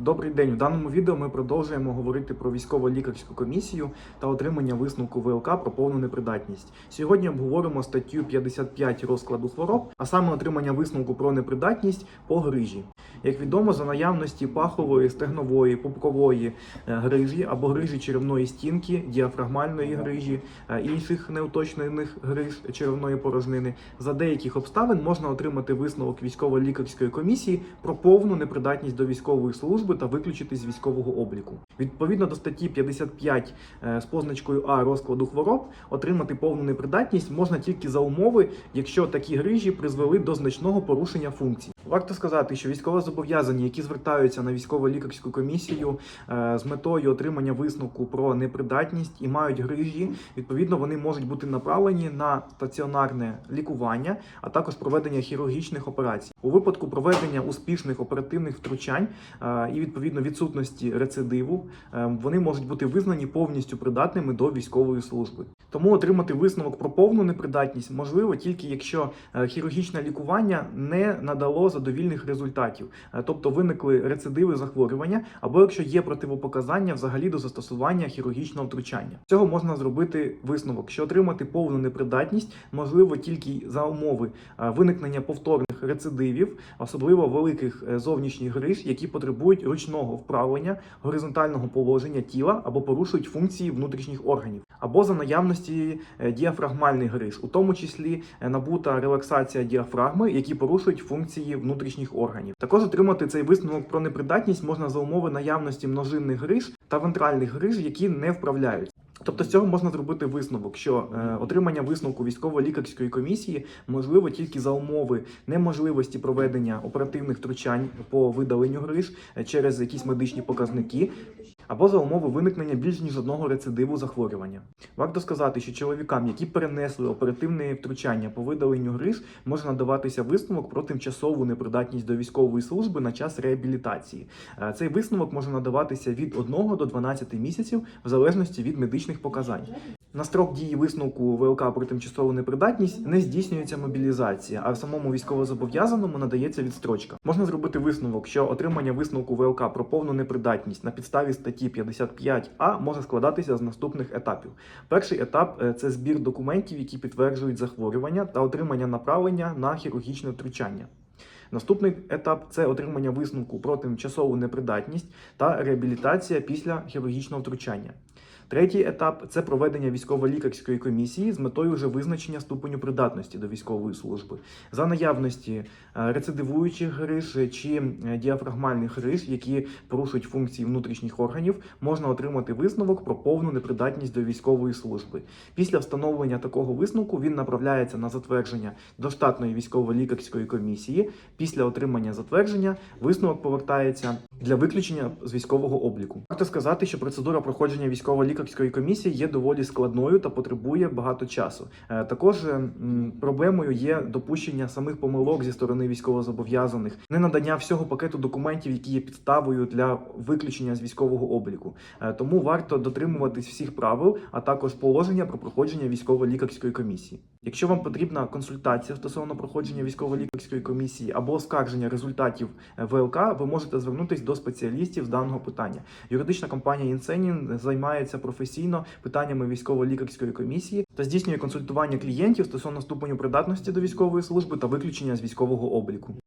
Добрий день. В даному відео ми продовжуємо говорити про військово-лікарську комісію та отримання висновку ВЛК про повну непридатність. Сьогодні обговоримо статтю 55 розкладу хвороб, а саме отримання висновку про непридатність по грижі. Як відомо, за наявності пахової, стегнової, пупкової е, грижі або грижі черевної стінки, діафрагмальної грижі, е, інших неуточнених гриж черевної порожнини, за деяких обставин можна отримати висновок військово-лікарської комісії про повну непридатність до військової служби та виключити з військового обліку. Відповідно до статті 55 е, з позначкою А розкладу хвороб, отримати повну непридатність можна тільки за умови, якщо такі грижі призвели до значного порушення функцій. Варто сказати, що військовозобов'язані, які звертаються на військово-лікарську комісію е, з метою отримання висновку про непридатність і мають грижі, відповідно вони можуть бути направлені на стаціонарне лікування, а також проведення хірургічних операцій. У випадку проведення успішних оперативних втручань е, відповідно відсутності рецидиву, е, вони можуть бути визнані повністю придатними до військової служби. Тому отримати висновок про повну непридатність можливо тільки якщо е, хірургічне лікування не надало задовільних результатів, Е, тобто виникли рецидиви захворювання, або якщо є противопоказання взагалі до застосування хірургічного втручання. Цього можна зробити висновок, що отримати повну непридатність можливо тільки за умови е, виникнення повторних рецидивів, особливо великих е, зовнішніх гриж, які потребують ручного вправлення, горизонтального положення тіла або порушують функції внутрішніх органів, або за наявності е, діафрагмальних гриж, у тому числі е, набута релаксація діафрагми, які порушують функції внутрішніх органів. Також отримати цей висновок про непридатність можна за умови наявності множинних гриж та вентральних гриж, які не вправляють. Тобто з цього можна зробити висновок, що е, отримання висновку військово-лікарської комісії можливо тільки за умови неможливості проведення оперативних втручань по видаленню гриж е, через якісь медичні показники, або за умови виникнення більш ніж одного рецидиву захворювання. Варто сказати, що чоловікам, які перенесли оперативне втручання по видаленню гриж, може надаватися висновок про тимчасову непридатність до військової служби на час реабілітації. Е, Цей висновок може надаватися від 1 до 12 місяців в залежності від медичних показань. На строк дії висновку ВЛК про тимчасову непридатність не здійснюється мобілізація, а самому військовозобов'язаному надається відстрочка. Можна зробити висновок, що отримання висновку ВЛК про повну непридатність на підставі статті 55А може складатися з наступних етапів. Перший етап е, це збір документів, які підтверджують захворювання та отримання направлення на хірургічне втручання. Наступний етап це отримання висновку про тимчасову непридатність та реабілітація після хірургічного втручання. Третій етап це проведення військово-лікарської комісії з метою вже визначення ступеню придатності до військової служби за наявності е, рецидивуючих гриж чи е, діафрагмальних гриж, які порушують функції внутрішніх органів, можна отримати висновок про повну непридатність до військової служби. Після встановлення такого висновку він направляється на затвердження до штатної військово-лікарської комісії. Після отримання затвердження висновок повертається для виключення з військового обліку. Варто сказати, що процедура проходження військово-лікарської комісії є доволі складною та потребує багато часу. Е, Також е, проблемою є допущення самих помилок зі сторони військовозобов'язаних, ненадання всього пакету документів, які є підставою для виключення з військового обліку. Е, Тому варто дотримуватись всіх правил, а також положення про проходження військово-лікарської комісії. Якщо вам потрібна консультація стосовно проходження військово-лікарської комісії або оскарження результатів е, ВЛК, ви можете звернутися до спеціалістів з даного питання. Юридична компанія Інсенін займається професійно питаннями військово-лікарської комісії та здійснює консультування клієнтів стосовно ступеню придатності до військової служби та виключення з військового обліку.